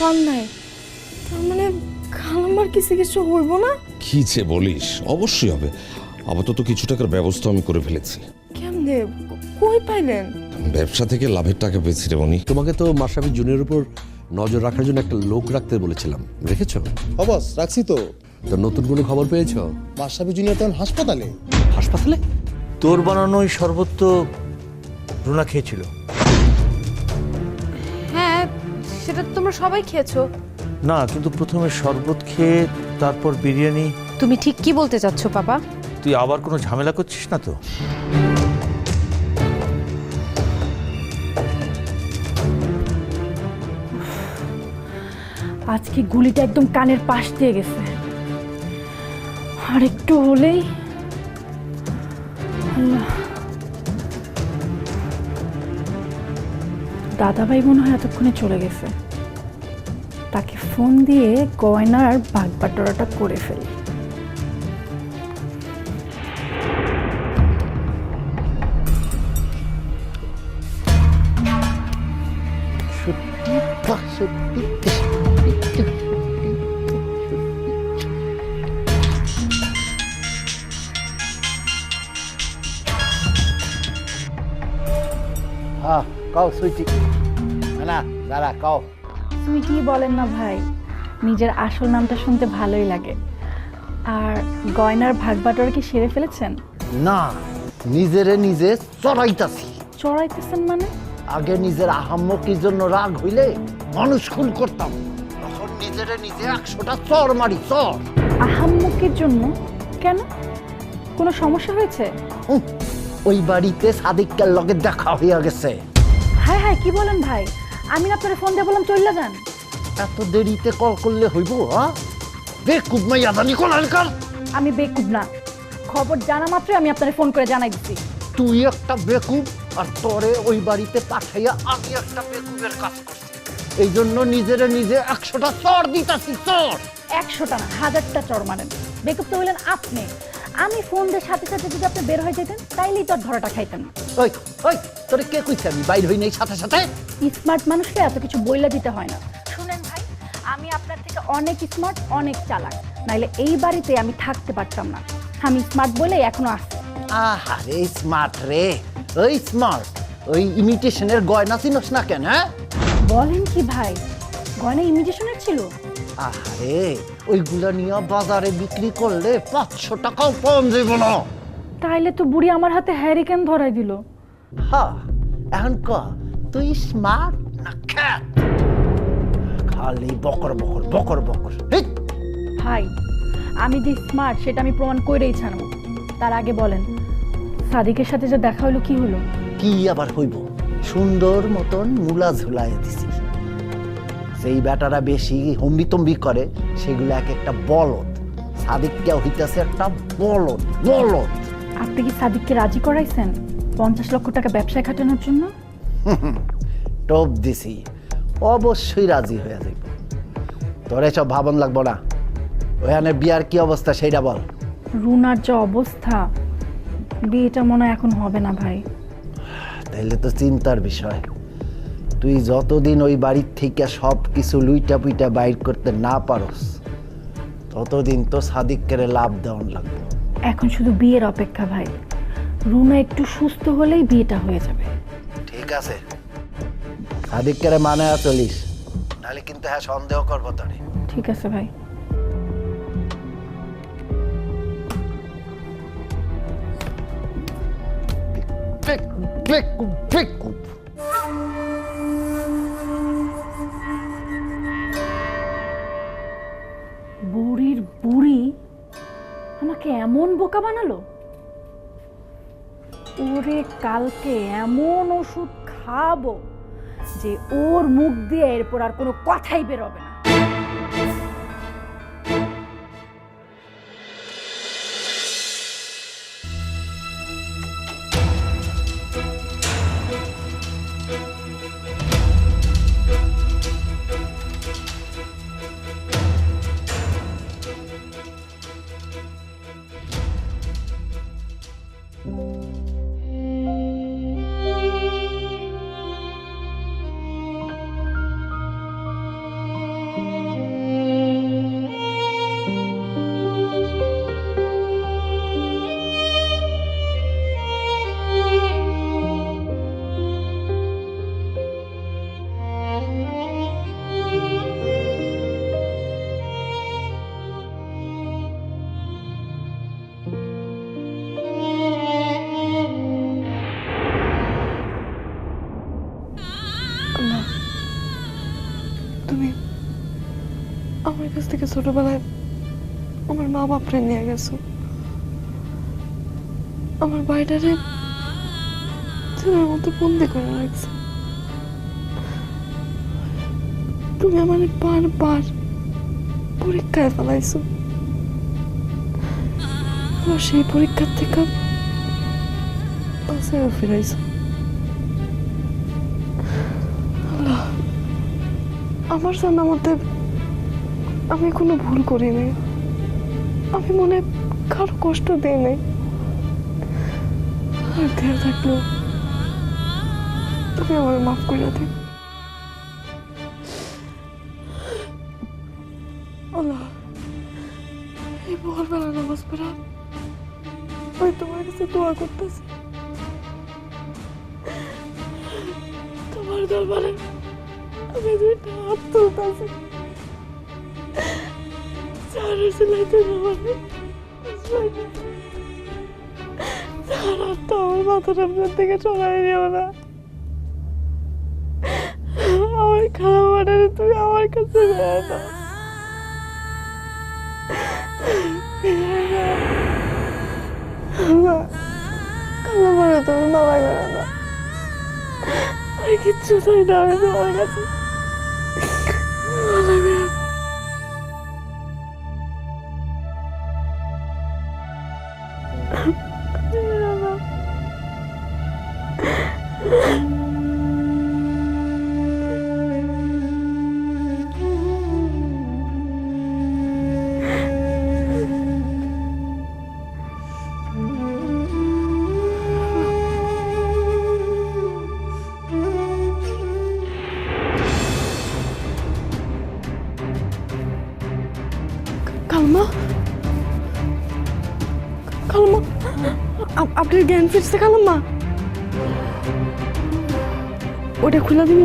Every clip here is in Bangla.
পান নাই। তার মানে খালাম্মার কিছু কিছু হইব না? কি যে বলিস অবশ্যই হবে। আপাতত কিছু টাকার ব্যবস্থা আমি করে ফেলেছি। কেমনে? কই পাইলেন? ব্যবসা থেকে লাভের টাকা পেয়েছি রে মনি। তোমাকে তো মাসাবি জুনিয়র উপর নজর রাখার জন্য একটা লোক রাখতে বলেছিলাম। রেখেছো? অবস রাখছি তো। তো নতুন কোনো খবর পেয়েছ? মাসাবি জুনিয়র তখন হাসপাতালে। হাসপাতালে? তোর বানানো ওই শরবত তো রুনা খেয়েছিল। সেটা তো তোমরা সবাই খেয়েছো। না কিন্তু প্রথমে শরবত খেয়ে তারপর বিরিয়ানি। তুমি ঠিক কি বলতে চাচ্ছ বাবা? তুই আবার কোনো ঝামেলা করছিস না তো? আজকে গুলিটা একদম কানের পাশ দিয়ে গেছে। আর একটু হলেই আল্লাহ। দাদাভাই মনে হয় এতক্ষণে চলে গেছে। তাকে ফোন দিয়ে গয়নার বাগবাটোরাটা করে ফেলি। হ্যাঁ কও সুইটি। না দাঁড়া কও। সুইটি বলেন না ভাই? নিজের আসল নামটা শুনতে ভালোই লাগে। আর গয়নার ভাগবাটোরা কি সেরে ফেলেছেন? না নিজেরে নিজে চড়াইতাছি। চড়াইতেছেন মানে? আগে নিজের আহাম্মকির জন্য রাগ হইলে মানুষ খুন করতাম। তখন নিজেরে নিজে একশোটা চর মারি চর আহাম্মকের জন্য? কেন? কোনো সমস্যা হয়েছে? হুঁ, ওই বাড়িতে সাদিকের লগে দেখা হইয়া গেছে। হায় হায় কি বলেন ভাই? আমি না আপনার ফোন দিয়ে বললাম চললে যান। এত দেরিতে কল করলে হইব হ্যাঁ? বেকুব মাইয়া জানি কোনালকার আমি বেকুব না। খবর জানা মাত্রই আমি আপনার ফোন করে জানাই দিচ্ছি তুই একটা বেকুব আর তোরে ওই বাড়িতে পাঠাইয়া আমি একটা বেকুবের কাজ করছি। এই জন্য নিজেরে নিজে একশোটা চর দিতাছি চর। একশোটা না হাজারটা চর মারেন। বেকুব তো হইলেন আপনি। আমি ফোন দিয়ে সাথে সাথে যদি আপনি বের হয়ে যেতেন তাইলেই তো আর ধরাটা খাইতেন ওই ওই তোরে কে কইছে আমি বাইর হই নাই সাথে সাথে? স্মার্ট মানুষকে এত কিছু বইলা দিতে হয় না। শুনেন ভাই আমি আপনার থেকে অনেক স্মার্ট অনেক চালাক। নাইলে এই বাড়িতে আমি থাকতে পারতাম না। আমি স্মার্ট বলে এখনও আসছি আহারে স্মার্ট রে। ওই স্মার্ট ওই ইমিটেশনের গয়না চিনস না কেন হ্যাঁ? বলেন কি ভাই গয়না ইমিটেশনের ছিল? আহারে ওইগুলা নিয়ে বাজারে বিক্রি করলে পাঁচশো টাকাও পাওয়া যাবে না। তাইলে তো বুড়ি আমার হাতে হ্যারিকেন ধরাই দিল। হ্যাঁ এখন ক তুই স্মার্ট না খ্যাত খালি বকর বকর বকর বকর। ভাই আমি যে স্মার্ট সেটা আমি প্রমাণ করেই ছাড়ব। তার আগে বলেন সাদিকের সাথে যে দেখা হলো কি হলো কি আবার হইব? সুন্দর মতন মুলা ঝুলাই দিছি সেই ব্যাটারা বেশি হম্বি তম্বি করে সেগুলো এক একটা বলদ। সাদিককে হইতাছে একটা বলদ বলদ। আপনি কি সাদিককে রাজি করাইছেন? পঞ্চাশ লক্ষ টাকা ব্যবসায় খাটানোর জন্য? টপ দিছি। অবশ্যই রাজি হয়ে যাইব। তোর এসব ভাবন লাগবো না। ওখানে বিয়ার কি অবস্থা সেইটা বল। রুনার যে অবস্থা বিয়েটা মনে হয় এখন হবে না ভাই। তাইলে তো চিন্তার বিষয়। তুই যতদিন ওই বাড়ির থেকে সব কিছু লুইটা পুইটা বাইর করতে না পারস ততদিন তো সাদিককে লাভ দেওয়ান লাগবে। এখন শুধু বিয়ের অপেক্ষা ভাই। রুনা একটু সুস্থ হলেই বিয়েটা হয়ে যাবে। ঠিক আছে। সাদিককে মানে চলিস নাহলে কিন্তু হ্যাঁ সন্দেহ করব তোরে। ঠিক আছে ভাই। বুড়ির এমন বোকা বানালো? ওরে কালকে এমন ওষুধ খাব যে ওর মুখ দিয়ে এরপর আর কোনো কথাই বেরোবে না। ছোটবেলায় আমার মা বাপরে নিয়ে গেছো। আমার বাড়িটারে ছেলের মতো বন্দি করে রাখছে। তুমি আমার বারবার পরীক্ষায় ফেলাইছো। আবার সেই পরীক্ষার থেকে বাসায় ফিরাইছো আমার জানা মতে আমি কোনো ভুল করিনি। আমি মনে কারও কষ্ট দিই নাই আর দেয়া থাকল, তুমি আমার মাফ করে দিন আল্লাহ, এই ভোরবেলা পড়া, আমি তোমার কাছে দোয়া করতেছি। চার সিলাইতে যাবে চার হাতটা আমার মাথার আপনার থেকে সরাই নিও না। আমার খারাপ অর্ডারে তুমি আমার কাছে যায় না। কালো মারে তুমি মামা করে না। আর কিচ্ছু চাই না আমি তোমার কাছে। কালমা কালমা আপ- আপনার জ্ঞান ফিরছে কালম্মা ওটা খুলে দিব?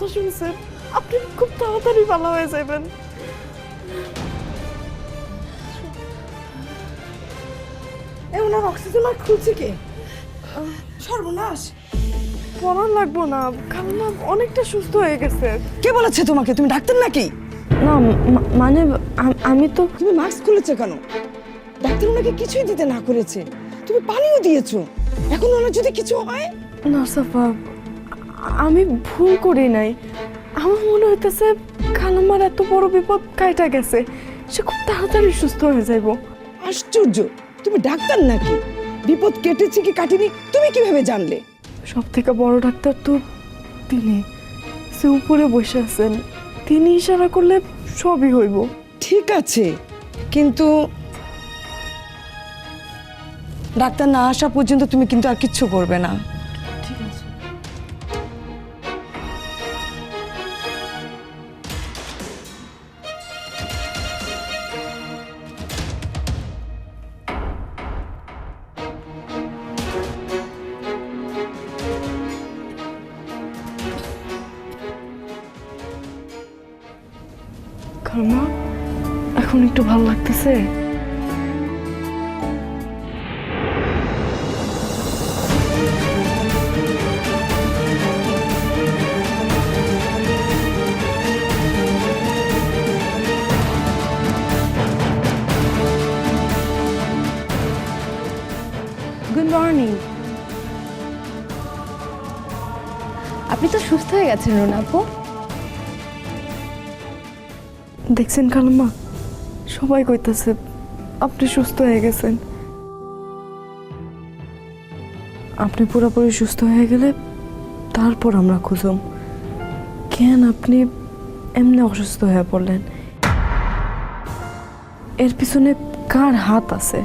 কথা শুনছেন? আপনি খুব তাড়াতাড়ি ভালো হয়ে যাবেন। এ ওনার অক্সিজেন মাস্ক খুলছে কে? সর্বনাশ। পড়ান লাগবো না কালমা অনেকটা সুস্থ হয়ে গেছে। কে বলেছে তোমাকে? তুমি ডাক্তার নাকি? না মা- মানে আম- আমি তো তুমি মাস্ক খুলেছে কেন? ডাক্তার ওনাকে কিছুই দিতে না করেছে। তুমি পানিও দিয়েছ। এখন ওনার যদি কিছু হয়? না সাফা আমি ভুল করি নাই। আমার মনে হইতেছে খালাম্মার এত বড় বিপদ কাইটা গেছে সে খুব তাড়াতাড়ি সুস্থ হয়ে যাইব। আশ্চর্য! তুমি ডাক্তার নাকি? বিপদ কেটেছে কি কাটেনি? তুমি কীভাবে জানলে? সব থেকে বড় ডাক্তার তো তিনি। সে উপরে বসে আছেন। তিনি ইশারা করলে সবই হইব। ঠিক আছে কিন্তু ডাক্তার না আসা পর্যন্ত তুমি কিন্তু আর কিচ্ছু করবে না। এখন একটু ভালো লাগতেছে? গুড মর্নিং আপনি তো সুস্থ হয়ে গেছেন রুনা আপু দেখছেন কালাম্মা সবাই কইতাছে, আপনি সুস্থ হয়ে গেছেন। আপনি পুরোপুরি সুস্থ হয়ে গেলে তারপর আমরা খুঁজম। কেন আপনি এমনি অসুস্থ হয়ে পড়লেন? এর পিছনে কার হাত আছে?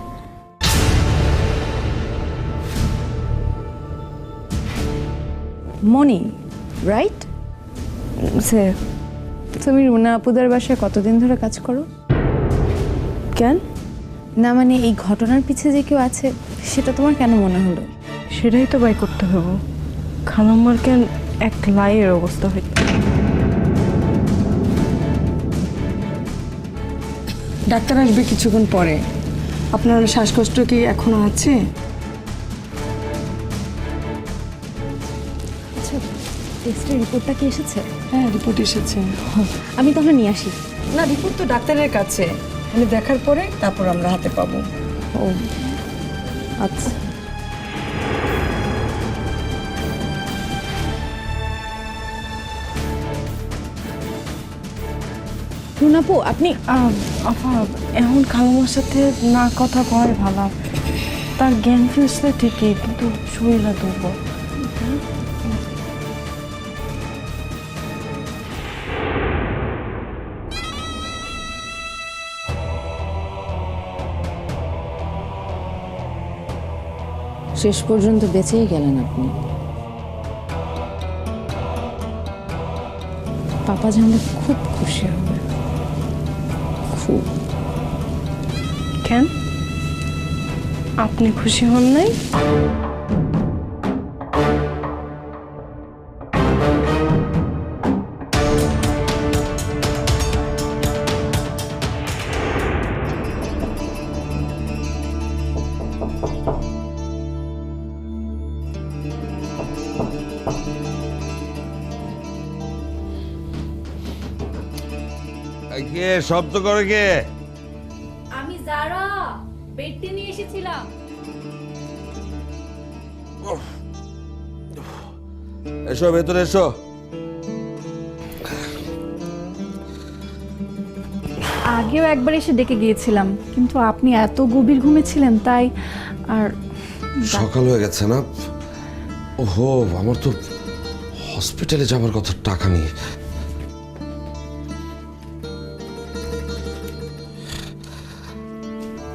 মনি রাইট সে, তুমি রুনা আপুদার বাসায় কতদিন ধরে কাজ করো? কেন না মানে এই ঘটনার পিছে যে কেউ আছে সেটা তোমার কেন মনে হলো? সেটাই তো বাই করতে হবে খালাম্মার কেন এক লাইয়ের অবস্থা হইতে ডাক্তার আসবে কিছুক্ষণ পরে। আপনার শ্বাসকষ্ট কি এখনও আছে? আচ্ছা টেস্টের রিপোর্টটা কি এসেছে? হ্যাঁ রিপোর্ট এসেছে। আমি তাহলে নিয়ে আসি। না রিপোর্ট তো ডাক্তারের কাছে। উনি দেখার পরে তারপর আমরা হাতে পাবো। ও আচ্ছা। রুনাপু আপনি আপা এখন খালাম্মার সাথে না কথা কয় ভালো। তার জ্ঞান ফিরছে ঠিকই কিন্তু শরীরটা দুর্বল। শেষ পর্যন্ত বেঁচেই গেলেন আপনি। পাপা জানলে খুব খুশি হবে। খুব। কেন? আপনি খুশি হন নাই? শব্দ করে কে? আমি যারা বেডটি নিয়ে এসেছিলাম। এসো ভেতরে এসো। আগেও একবার এসে ডেকে গিয়েছিলাম কিন্তু আপনি এত গভীর ঘুমেছিলেন তাই আর সকাল হয়ে গেছে না? ওহো আমার তো হসপিটালে যাবার কথা টাকা নেই।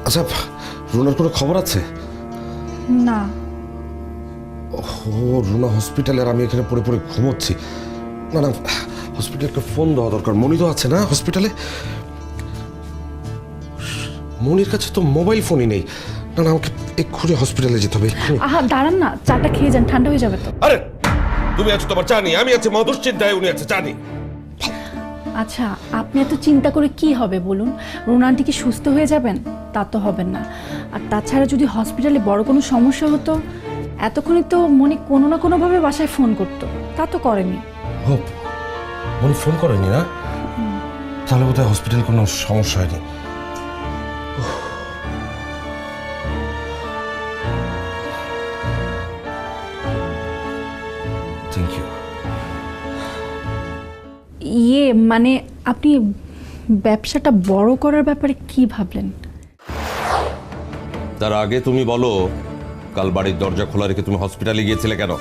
আচ্ছা রুনার কোনো খবর আছে? না। ও রুনা হসপিটালে আর আমি এখানে পড়ে পড়ে ঘুমোচ্ছি। না না হসপিটালকে ফোন দেওয়া দরকার। মনি তো আছে না হসপিটালে? মনির কাছে তো মোবাইল ফোনই নেই। না না আমাকে এক্ষুনি হসপিটালে যেতে হবে। আহা দাঁড়ান না চাটা খেয়ে যান ঠান্ডা হয়ে যাবে তো। আরে তুমি আছো তোমার চা জানি আমি আছি মধুর চিন্তায় উনি আছে জানি আচ্ছা আপনি এত চিন্তা করে কি হবে বলুন? রোনান্টি কি সুস্থ হয়ে যাবেন? তা তো হবেন না। আর তাছাড়া যদি হসপিটালে বড় কোনো সমস্যা হতো? এতক্ষণই তো মনে কোনো না কোনোভাবে বাসায় ফোন করতো। তা তো করেনি। ও মনি ফোন করেনি না? তাহলে বোধহয় হসপিটাল কোনো সমস্যা হয়নি। থ্যাংক ইউ ইয়ে মানে আপনি ব্যবসাটা বড় করার ব্যাপারে কি ভাবলেন? তার আগে তুমি বলো কাল বাড়ির দরজা খোলা রেখে তুমি হসপিটালে গিয়েছিলে কেন?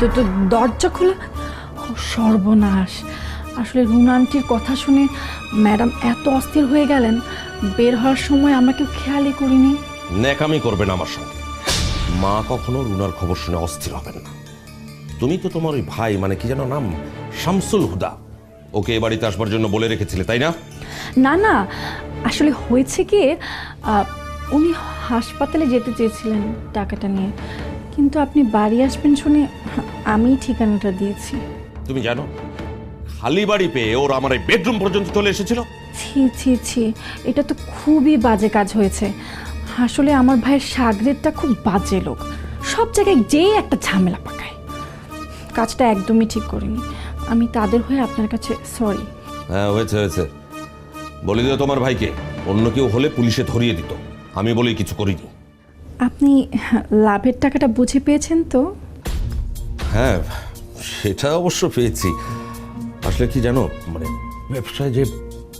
দ- দরজা খোলা? ও, সর্বনাশ। আসলে রুনা আন্টির কথা শুনে ম্যাডাম এত অস্থির হয়ে গেলেন বের হওয়ার সময় আমরা কেউ খেয়ালই করিনি। ন্যাকামি করবেন আমার সঙ্গে। মা কখনো রুনার খবর শুনে অস্থির হবেন না। তুমি তো তোমার ওই ভাই মানে কি যেন নাম? শামসুল হুদা। ওকে এ বাড়িতে আসবার জন্য বলে রেখেছিলে তাই না? না না আসলে হয়েছে কি আহ, উনি হাসপাতালে যেতে চেয়েছিলেন টাকাটা নিয়ে কিন্তু আপনি বাড়ি আসবেন শুনে আমি ঠিকানাটা দিয়েছি। তুমি জানো খালি বাড়ি পেয়ে ওর আমার এই বেডরুম পর্যন্ত চলে এসেছিল? ছি ছি ছি এটা তো খুবই বাজে কাজ হয়েছে। আসলে আমার ভাইয়ের সাগরেরটা খুব বাজে লোক সব জায়গায় যেই একটা ঝামেলা পাকায়। কাজটা একদমই ঠিক করিনি। আমি তাদের হয়ে আপনার কাছে সরি হ্যাঁ হয়েছে হয়েছে। বলে দিও তোমার ভাইকে অন্য কেউ হলে পুলিশে ধরিয়ে দিত। আমি বলে কিছু করিনি। আপনি লাভের টাকাটা বুঝে পেয়েছেন তো? হ্যাঁ সেটা অবশ্য পেয়েছি। আসলে কি জানো মানে ব্যবসায় যে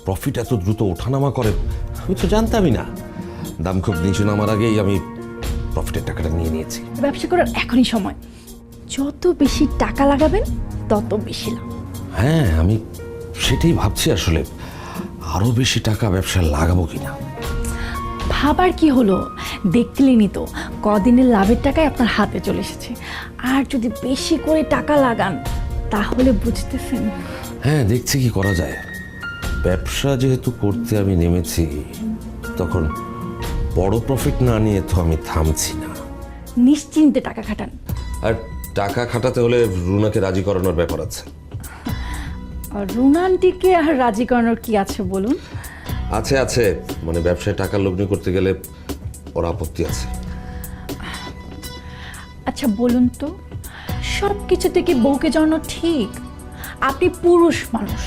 প্রফিট এত দ্রুত ওঠানামা করে আমি তো জানতামই না। দাম খুব নিচু নামার আগেই আমি প্রফিটের টাকাটা নিয়ে নিয়েছি। ব্যবসা করার এখনই সময়। যত বেশি টাকা লাগাবেন তত বেশি লাভ। হ্যাঁ আমি সেটাই ভাবছি আসলে। আরও বেশি টাকা ব্যবসায় লাগাবো কিনা? ভাবার কি হলো? দেখলেনই তো কদিনের লাভের টাকায় আপনার হাতে চলে এসেছে। আর যদি বেশি করে টাকা লাগান তাহলে বুঝতেছেন। হ্যাঁ দেখছি কি করা যায়। ব্যবসা যেহেতু করতে আমি নেমেছি তখন বড় প্রফিট না নিয়ে তো আমি থামছি না। নিশ্চিন্তে টাকা খাটান। আর টাকা খাটাতে হলে রুনাকে রাজি করানোর ব্যাপার আছে। আর রুনান্টিকে আর রাজি করানোর কি আছে বলুন? আছে আছে। মানে ব্যবসায় টাকা লগ্নি করতে গেলে ওর আপত্তি আছে। আচ্ছা বলুন তো সব কিছু থেকে বউকে জানানো ঠিক? আপনি পুরুষ মানুষ।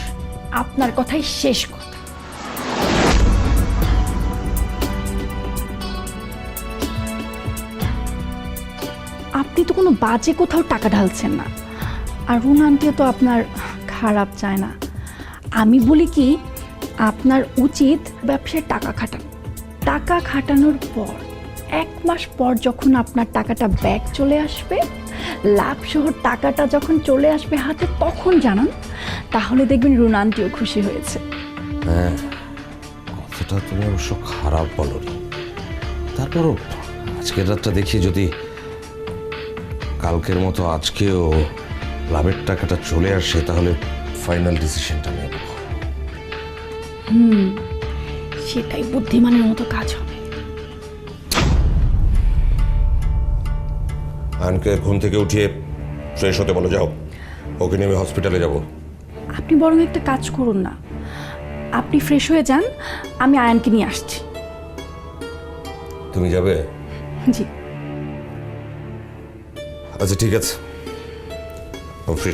আপনার কথাই শেষ তো কোনো বাজে কোথাও টাকা ঢালছেন না। আর রুনান্টিও তো আপনার খারাপ চায় না। আমি বলি কি, আপনার উচিত ব্যবসায় টাকা খাটানো। টাকা খাটানোর পর, এক মাস পর যখন আপনার টাকাটা ব্যাক চলে আসবে লাভ সহ টাকাটা যখন চলে আসবে হাতে তখন জানান, তাহলে দেখবেন রুনান্টিও খুশি হয়েছে। হ্যাঁ কথাটা তুমি অবশ্য খারাপ বলনি। তারপরও আজকের রাতটা দেখি যদি কালকের মতো আজকেও লাভের টাকাটা চলে আসে তাহলে ফাইনাল ডিসিশনটা নেব। সেটাই বুদ্ধিমানের মতো কাজ হবে। আনকে ঘুম থেকে উঠিয়ে ফ্রেশ হতে বলে যাও। ওকে নিয়ে আমি হসপিটালে যাব। আপনি বরং একটা কাজ করুন না। আপনি ফ্রেশ হয়ে যান আমি আয়ানকে নিয়ে আসছি। তুমি যাবে? জি। আচ্ছা ঠিক আছে।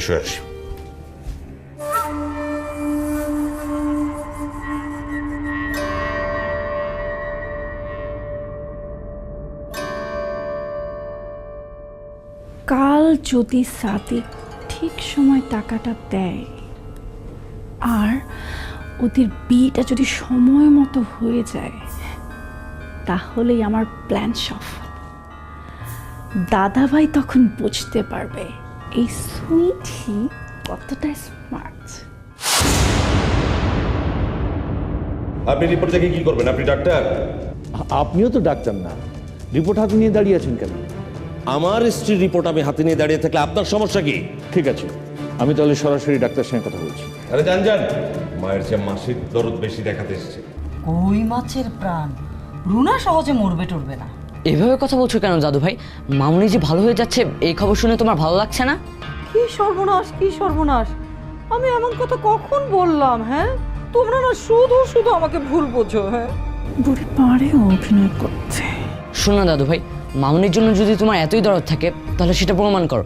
হয়ে আসি। কাল যদি সাদিক ঠিক সময় টাকাটা দেয়, আর ওদের বিয়েটা যদি সময় মতো হয়ে যায়, তাহলেই আমার প্ল্যান সফল। দাদাভাই তখন বুঝতে পারবে এই সুইটি কতটা স্মার্ট আপনি রিপোর্ট থেকে কি করবেন? আপনি ডাক্তার আপনিও তো ডাক্তার না। রিপোর্ট হাতে নিয়ে দাঁড়িয়ে আছেন কেন? আমার স্ত্রীর রিপোর্ট আমি হাতে নিয়ে দাঁড়িয়ে থাকলে আপনার সমস্যা কি? ঠিক আছে। আমি তাহলে সরাসরি ডাক্তার সঙ্গে কথা বলছি। আরে জান জান মায়ের চেয়ে মাসির দরদ বেশি দেখাতে এসেছে। কই মাছের প্রাণ? রুনা সহজে মরবে টরবে না। এভাবে কথা বলছো কেন দাদু ভাই? মামুনি যে ভালো হয়ে যাচ্ছে এই খবর শুনে তোমার ভালো লাগছে না? কি সর্বনাশ কি সর্বনাশ। আমি এমন কথা কখন বললাম হ্যাঁ? তোমরা না শুধু শুধু আমাকে ভুল বোঝো হ্যাঁ? বুড়ি পারে অভিনয় করতে শোনো দাদু ভাই মামনির জন্য যদি তোমার এতই দরদ থাকে তাহলে সেটা প্রমাণ করো।